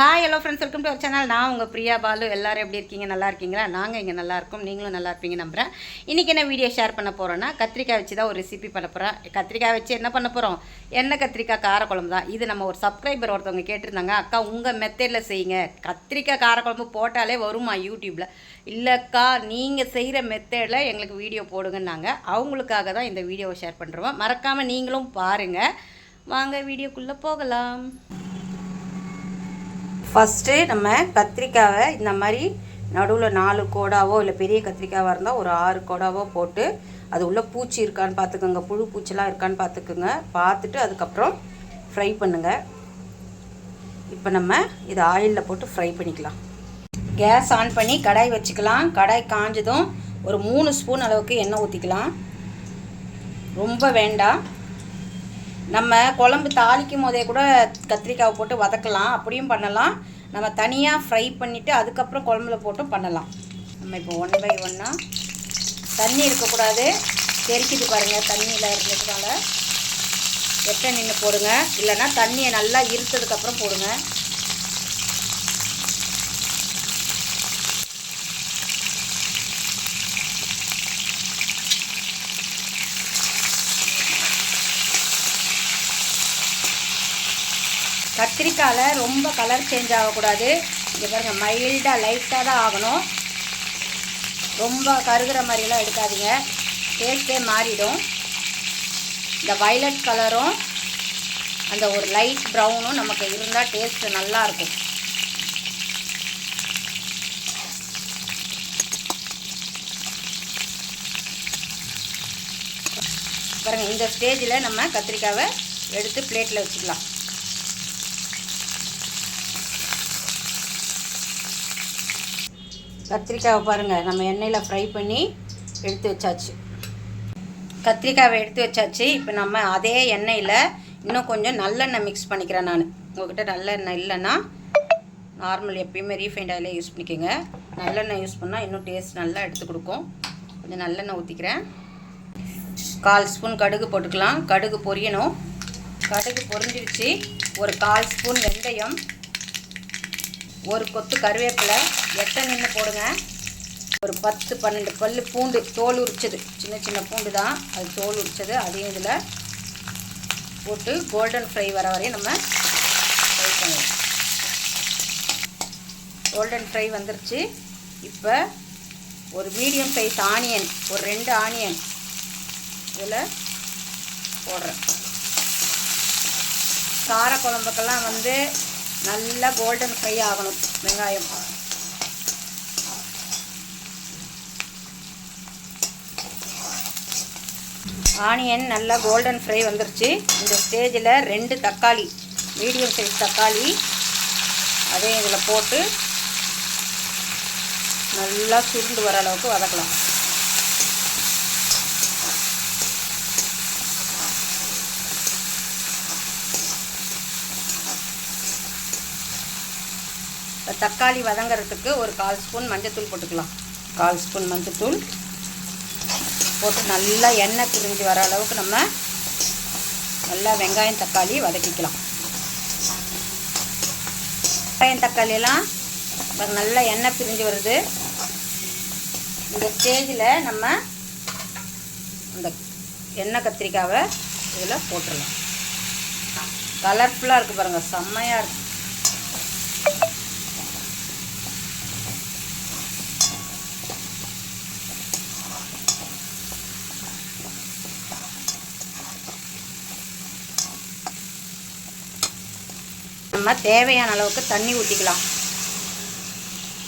Hi hello friends welcome to our channel நான் உங்கள் பிரியா பாலு. எல்லோரும் எப்படி இருக்கீங்க? நல்லா இருக்கீங்களா? நாங்கள் இங்கே நல்லா இருக்கோம். நீங்களும் நல்லா இருப்பீங்க நம்புகிறேன் இன்றைக்கி என்ன வீடியோ ஷேர் பண்ண போகிறோன்னா கத்திரிக்காய் வச்சு தான் ஒரு ரெசிபி பண்ண போகிறேன் கத்திரிக்காய் வச்சு என்ன பண்ண போகிறோம் எண்ணெய் கத்திரிக்காய் காரக்குழம்பு தான். இது நம்ம ஒரு சப்ஸ்கிரைபர் ஒருத்தவங்க கேட்டிருந்தாங்க. அக்கா உங்கள் மெத்தடில் செய்யுங்க. கத்திரிக்காய் காரக்குழம்பு போட்டாலே வருமா யூடியூப்பில் இல்லைக்கா நீங்கள் செய்கிற மெத்தடில் எங்களுக்கு வீடியோ போடுங்கன்னாங்க. அவங்களுக்காக தான் இந்த வீடியோவை ஷேர் பண்ணுறோம் மறக்காமல் நீங்களும் பாருங்கள் வாங்க வீடியோக்குள்ளே போகலாம். ஃபஸ்ட்டு நம்ம கத்திரிக்காவை இந்த மாதிரி நடுவில் நாலு கோடாவோ இல்லை பெரிய கத்திரிக்காவாக இருந்தால் ஒரு ஆறு கோடாவோ போட்டு அது உள்ளே பூச்சி இருக்கான்னு பார்த்துக்கோங்க புழு பூச்சிலாம் இருக்கான்னு பார்த்துக்குங்க பார்த்துட்டு அதுக்கப்புறம் ஃப்ரை பண்ணுங்கள் இப்போ நம்ம இதை ஆயிலில் போட்டு ஃப்ரை பண்ணிக்கலாம். கேஸ் ஆன் பண்ணி கடாய் வச்சுக்கலாம். கடாய் காஞ்சதும் ஒரு மூணு ஸ்பூன் அளவுக்கு எண்ணெய் ஊற்றிக்கலாம் ரொம்ப வேண்டாம். நம்ம குழம்பு தாளிக்கும் போதே கூட கத்திரிக்காவை போட்டு வதக்கலாம் அப்படியும் பண்ணலாம். நம்ம தனியாக ஃப்ரை பண்ணிவிட்டு அதுக்கப்புறம் குழம்புல போட்டும் பண்ணலாம். நம்ம இப்போ ஒன் பை ஒன்னாக தண்ணி இருக்கக்கூடாது. தெரிக்குது பாருங்கள் தண்ணியில் இருந்ததுனால வெட்ட நின்று போடுங்க. இல்லைன்னா தண்ணியை நல்லா இருத்ததுக்கப்புறம் போடுங்க. கத்திரிக்காயில் ரொம்ப கலர் சேஞ்ச் ஆகக்கூடாது. இங்கே பாருங்கள் மைல்டாக லைட்டாக தான் ஆகணும். ரொம்ப கருகிற மாதிரிலாம் எடுக்காதீங்க. டேஸ்ட்டே மாறிடும். இந்த வைலட் கலரும் அந்த ஒரு லைட் ப்ரௌனும் நமக்கு இருந்தால் டேஸ்ட்டு நல்லாயிருக்கும் பாருங்கள் இந்த ஸ்டேஜில் நம்ம கத்திரிக்காவை எடுத்து பிளேட்டில் வச்சுக்கலாம். கத்திரிக்காவை பாருங்கள் நம்ம எண்ணெயில் ஃப்ரை பண்ணி எடுத்து வச்சாச்சு. கத்திரிக்காவை எடுத்து வச்சாச்சு. இப்போ நம்ம அதே எண்ணெயில் இன்னும் கொஞ்சம் நல்லெண்ணெய் மிக்ஸ் பண்ணிக்கிறேன் நான். உங்கள்கிட்ட நல்லெண்ணெய் இல்லைன்னா நார்மல் எப்பயுமே ரீஃபைண்ட் ஆயிலே யூஸ் பண்ணிக்கோங்க. நல்லெண்ணெய் யூஸ் பண்ணால் இன்னும் டேஸ்ட் நல்லா எடுத்து கொடுக்கும். கொஞ்சம் நல்லெண்ணெய் ஊற்றிக்கிறேன் கால் ஸ்பூன் கடுகு போட்டுக்கலாம். கடுகு பொரியணும். கடுகு பொரிஞ்சிருச்சு. ஒரு கால் ஸ்பூன் வெந்தயம். ஒரு கொத்து கருவேப்பிலை எட்டை நின்று போடுங்க. ஒரு பத்து பன்னெண்டு பல் பூண்டு தோல் உரிச்சது. சின்ன சின்ன பூண்டு தான். அது தோல் உரிச்சது. அதையும் இதில் போட்டு கோல்டன் ஃப்ரை வர வரையும் நம்ம ஃப்ரை பண்ணுவோம் கோல்டன் ஃப்ரை வந்துருச்சு. இப்போ ஒரு மீடியம் சைஸ் ஆனியன் ஒரு ரெண்டு ஆனியன் இதில் போடுறேன். கார குழம்புக்கெல்லாம் வந்து நல்லா கோல்டன் ஃப்ரை ஆகணும். வெங்காயம். ஆனியன் நல்லா கோல்டன் ஃப்ரை வந்துருச்சு. இந்த ஸ்டேஜில் ரெண்டு தக்காளி மீடியம் சைஸ் தக்காளி அதையும் இதில் போட்டு நல்லா சுருண்டு வர அளவுக்கு வதக்கலாம். இப்போ தக்காளி வதங்கிறதுக்கு ஒரு கால் ஸ்பூன் மஞ்சத்தூள் போட்டுக்கலாம். கால் ஸ்பூன் மஞ்சத்தூள் போட்டு நல்லா எண்ணெய் பிரிஞ்சு வர அளவுக்கு நம்ம நல்லா வெங்காயம் தக்காளி வதக்கிக்கலாம். வெங்காயம் தக்காளியெல்லாம் நல்லா எண்ணெய் பிரிஞ்சு வருது. இந்த ஸ்டேஜில் நம்ம அந்த எண்ணெய் கத்திரிக்காவை இதில் போட்டுடலாம் கலர்ஃபுல்லாக இருக்குது பாருங்கள் செம்மையாக இருக்குது நம்ம தேவையான அளவுக்கு தண்ணி ஊற்றிக்கலாம்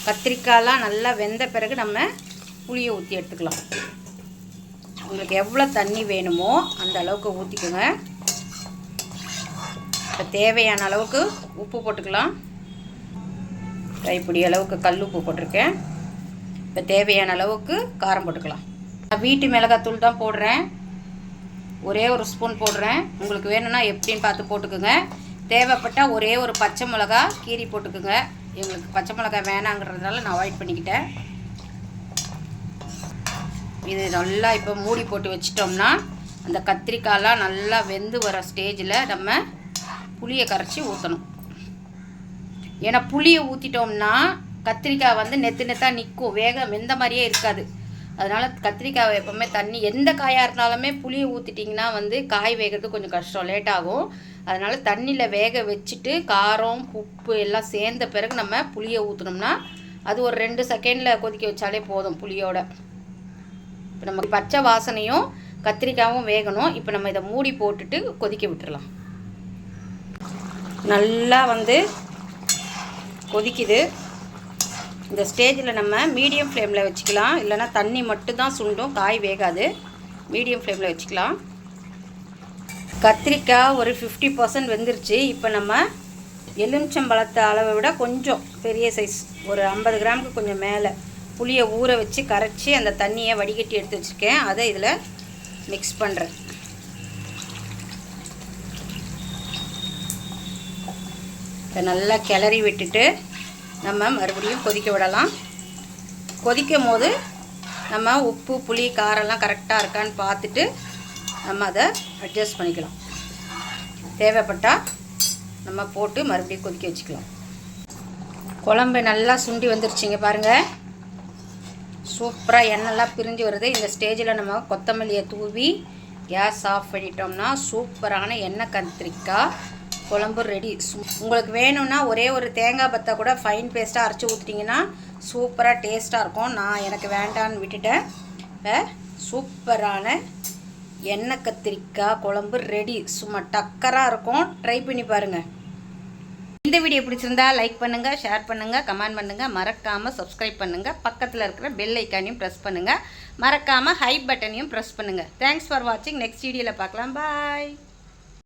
கத்திரிக்காயெலாம் நல்லா வெந்த பிறகு நம்ம புளியை ஊற்றி எடுத்துக்கலாம். உங்களுக்கு எவ்வளோ தண்ணி வேணுமோ அந்த அளவுக்கு ஊற்றிக்கோங்க இப்போ தேவையான அளவுக்கு உப்பு போட்டுக்கலாம். கைப்பிடி அளவுக்கு கல் உப்பு போட்டிருக்கேன். இப்போ தேவையான அளவுக்கு காரம் போட்டுக்கலாம். நான் வீட்டு மிளகாத்தூள் தான் போடுறேன். ஒரே ஒரு ஸ்பூன் போடுறேன். உங்களுக்கு வேணும்னா எப்படின்னு பார்த்து போட்டுக்கோங்க. தேவைப்பட்டால் ஒரே ஒரு பச்சை மிளகா கீரி போட்டுக்குங்க. எங்களுக்கு பச்சை மிளகா வேணாங்கிறதுனால நான் அவாய்ட் பண்ணிக்கிட்டேன். இது நல்லா இப்போ மூடி போட்டு வச்சிட்டோம்னா அந்த கத்திரிக்காயெலாம் நல்லா வெந்து வர ஸ்டேஜில் நம்ம புளியை கரைச்சி ஊற்றணும் ஏன்னா புளியை ஊற்றிட்டோம்னா கத்திரிக்காய் வந்து நெத்து நெத்தாக நிற்கும் வேக வெந்த மாதிரியே இருக்காது. அதனால் கத்திரிக்காய் எப்போவுமே தண்ணி எந்த காயாக இருந்தாலுமே புளியை ஊற்றிட்டிங்கன்னா வந்து காய் வேகிறது கொஞ்சம் கஷ்டம் லேட் ஆகும். அதனால் தண்ணியில் வேக வச்சுட்டு காரம் உப்பு எல்லாம் சேர்ந்த பிறகு நம்ம புளியை ஊற்றினோம்னா அது ஒரு ரெண்டு செகண்டில் கொதிக்க வச்சாலே போதும் புளியோட. இப்போ நம்ம பச்சை வாசனையும் கத்திரிக்காயும் வேகணும். இப்போ நம்ம இதை மூடி போட்டுட்டு கொதிக்க விட்டுடலாம் நல்லா வந்து கொதிக்குது. இந்த ஸ்டேஜில் நம்ம மீடியம் ஃப்ளேமில் வச்சுக்கலாம். இல்லைன்னா தண்ணி மட்டும்தான் சுண்டும் காய் வேகாது. மீடியம் ஃப்ளேமில் வச்சுக்கலாம். கத்திரிக்காய் ஒரு ஃபிஃப்டி பர்சன்ட் வெந்துருச்சு. இப்போ நம்ம எலுமிச்சம்பழத்தை அளவை விட கொஞ்சம் பெரிய சைஸ் ஒரு ஐம்பது கிராமுக்கு கொஞ்சம் மேலே புளியை ஊற வச்சு கரைச்சி அந்த தண்ணியை வடிகட்டி எடுத்து வச்சுருக்கேன். அதை இதில் மிக்ஸ் பண்ணுறேன் இதை நல்லா கிளறி விட்டுட்டு நம்ம மறுபடியும் கொதிக்க விடலாம். கொதிக்கும் போது நம்ம உப்பு புளி காரெல்லாம் கரெக்டாக இருக்கான்னு பார்த்துட்டு நம்ம அதை அட்ஜஸ்ட் பண்ணிக்கலாம். தேவைப்பட்டால் நம்ம போட்டு மறுபடியும் கொதிக்க வச்சுக்கலாம். குழம்பு நல்லா சுண்டி வந்துருச்சுங்க பாருங்கள் சூப்பராக எண்ணெய்லாம் பிரிஞ்சு வருது. இந்த ஸ்டேஜில் நம்ம கொத்தமல்லியை தூவி கேஸ் ஆஃப் பண்ணிட்டோம்னா சூப்பரான எண்ணெய் கத்திரிக்காய் குழம்பு ரெடி உங்களுக்கு வேணும்னா ஒரே ஒரு தேங்காய் பத்தை கூட ஃபைன் பேஸ்ட்டாக அரைச்சி ஊற்றிட்டிங்கன்னா சூப்பராக டேஸ்ட்டாக இருக்கும். நான் எனக்கு வேண்டான்னு விட்டுட்டேன். இப்போ சூப்பரான எண்ணெய் கத்திரிக்காய் குழம்பு ரெடி சும்மா டக்கராக இருக்கும். ட்ரை பண்ணி பாருங்கள் இந்த வீடியோ பிடிச்சிருந்தா லைக் பண்ணுங்கள் ஷேர் பண்ணுங்கள் கமெண்ட் பண்ணுங்கள் மறக்காமல் சப்ஸ்கிரைப் பண்ணுங்கள் பக்கத்தில் இருக்கிற பெல் ஐக்கானையும் ப்ரெஸ் பண்ணுங்கள் மறக்காமல் ஹை பட்டனையும் ப்ரெஸ் பண்ணுங்கள் தேங்க்ஸ் ஃபார் வாட்சிங் நெக்ஸ்ட் வீடியோவில் பார்க்கலாம். பாய்